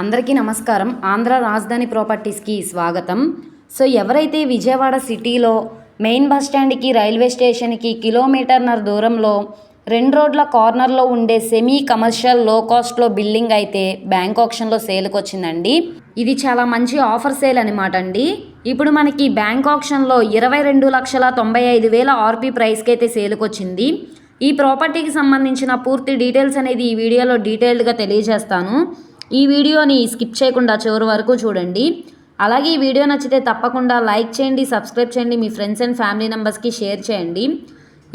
అందరికీ నమస్కారం. ఆంధ్ర రాజధాని ప్రాపర్టీస్కి స్వాగతం. సో ఎవరైతే విజయవాడ సిటీలో మెయిన్ బస్ స్టాండ్కి రైల్వే స్టేషన్కి కిలోమీటర్నర దూరంలో రెండు రోడ్ల కార్నర్లో ఉండే సెమీ కమర్షియల్లో కాస్ట్లో బిల్డింగ్ అయితే బ్యాంక్ ఆప్షన్లో సేల్కి వచ్చిందండి. ఇది చాలా మంచి ఆఫర్ సేల్ అనమాట అండి. ఇప్పుడు మనకి బ్యాంక్ ఆప్షన్లో ఇరవై రెండు లక్షల తొంభై ఐదు వేల ఆర్పీ ప్రైస్కి అయితే సేల్కి వచ్చింది. ఈ ప్రాపర్టీకి సంబంధించిన పూర్తి డీటెయిల్స్ అనేది ఈ వీడియోలో డీటెయిల్డ్గా తెలియజేస్తాను. ఈ వీడియోని స్కిప్ చేయకుండా చివరి వరకు చూడండి. అలాగే ఈ వీడియో నచ్చితే తప్పకుండా లైక్ చేయండి సబ్స్క్రైబ్ చేయండి మీ ఫ్రెండ్స్ అండ్ ఫ్యామిలీ మెంబర్స్కి షేర్ చేయండి.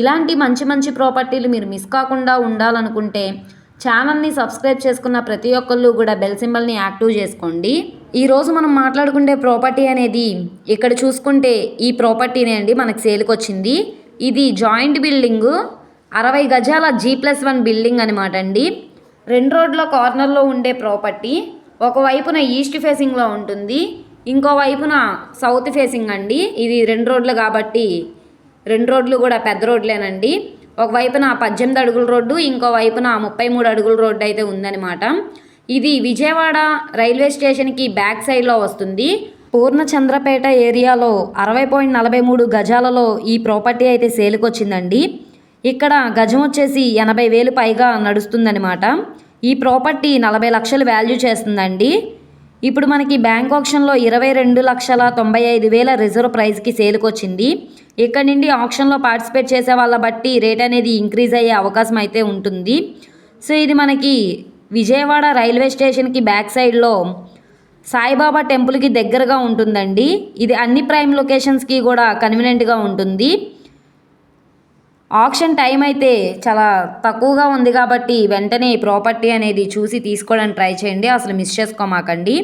ఇలాంటి మంచి మంచి ప్రాపర్టీలు మీరు మిస్ కాకుండా ఉండాలనుకుంటే ఛానల్ని సబ్స్క్రైబ్ చేసుకున్న ప్రతి ఒక్కళ్ళు కూడా బెల్ సింబల్ని యాక్టివ్ చేసుకోండి. ఈరోజు మనం మాట్లాడుకునే ప్రాపర్టీ అనేది ఇక్కడ చూసుకుంటే ఈ ప్రాపర్టీనే అండి మనకు సేల్కి వచ్చింది. ఇది జాయింట్ బిల్డింగు అరవై గజాల జీ ప్లస్ వన్ బిల్డింగ్ అనమాట అండి. రెండు రోడ్ల కార్నర్లో ఉండే ప్రాపర్టీ ఒకవైపున ఈస్ట్ ఫేసింగ్లో ఉంటుంది ఇంకోవైపున సౌత్ ఫేసింగ్ అండి. ఇది రెండు రోడ్లు కాబట్టి రెండు రోడ్లు కూడా పెద్ద రోడ్లేనండి. ఒకవైపున పద్దెనిమిది అడుగుల రోడ్డు ఇంకో వైపున ముప్పై మూడు అడుగుల రోడ్డు అయితే ఉందన్నమాట. ఇది విజయవాడ రైల్వే స్టేషన్కి బ్యాక్ సైడ్లో వస్తుంది. పూర్ణచంద్రపేట ఏరియాలో అరవై పాయింట్ నలభై మూడు గజాలలో ఈ ప్రాపర్టీ అయితే సేలుకొచ్చిందండి. ఇక్కడ గజం వచ్చేసి ఎనభై వేలు పైగా నడుస్తుందనమాట ఈ ప్రాపర్టీ నలభై లక్షలు వాల్యూ చేస్తుందండి. ఇప్పుడు మనకి బ్యాంక్ ఆప్షన్లో ఇరవై రెండు లక్షల తొంభై ఐదు వేల రిజర్వ్ ప్రైస్కి సేల్కి వచ్చింది ఇక్కడ నుండి ఆప్షన్లో పార్టిసిపేట్ చేసే వాళ్ళ బట్టి రేట్ అనేది ఇంక్రీజ్ అయ్యే అవకాశం అయితే ఉంటుంది. సో ఇది మనకి విజయవాడ రైల్వే స్టేషన్కి బ్యాక్ సైడ్లో సాయిబాబా టెంపుల్కి దగ్గరగా ఉంటుందండి. ఇది అన్ని ప్రైమ్ లొకేషన్స్కి కూడా కన్వీనెంట్గా ఉంటుంది. ఆప్షన్ టైం అయితే చాలా తక్కువగా ఉంది కాబట్టి వెంటనే ప్రాపర్టీ అనేది చూసి తీసుకోవడానికి ట్రై చేయండి. అసలు మిస్ చేసుకోమాకండి.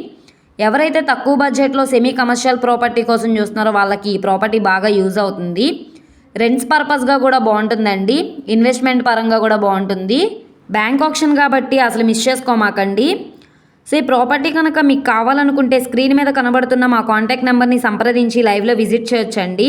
ఎవరైతే తక్కువ బడ్జెట్లో సెమీ కమర్షియల్ ప్రాపర్టీ కోసం చూస్తున్నారో వాళ్ళకి ఈ ప్రాపర్టీ బాగా యూజ్ అవుతుంది. రెంట్స్ పర్పస్గా కూడా బాగుంటుందండి. ఇన్వెస్ట్మెంట్ పరంగా కూడా బాగుంటుంది. బ్యాంక్ ఆప్షన్ కాబట్టి అసలు మిస్ చేసుకోమాకండి. సో ఈ ప్రాపర్టీ కనుక మీకు కావాలనుకుంటే స్క్రీన్ మీద కనబడుతున్న మా కాంటాక్ట్ నెంబర్ని సంప్రదించి లైవ్లో విజిట్ చేయొచ్చండి.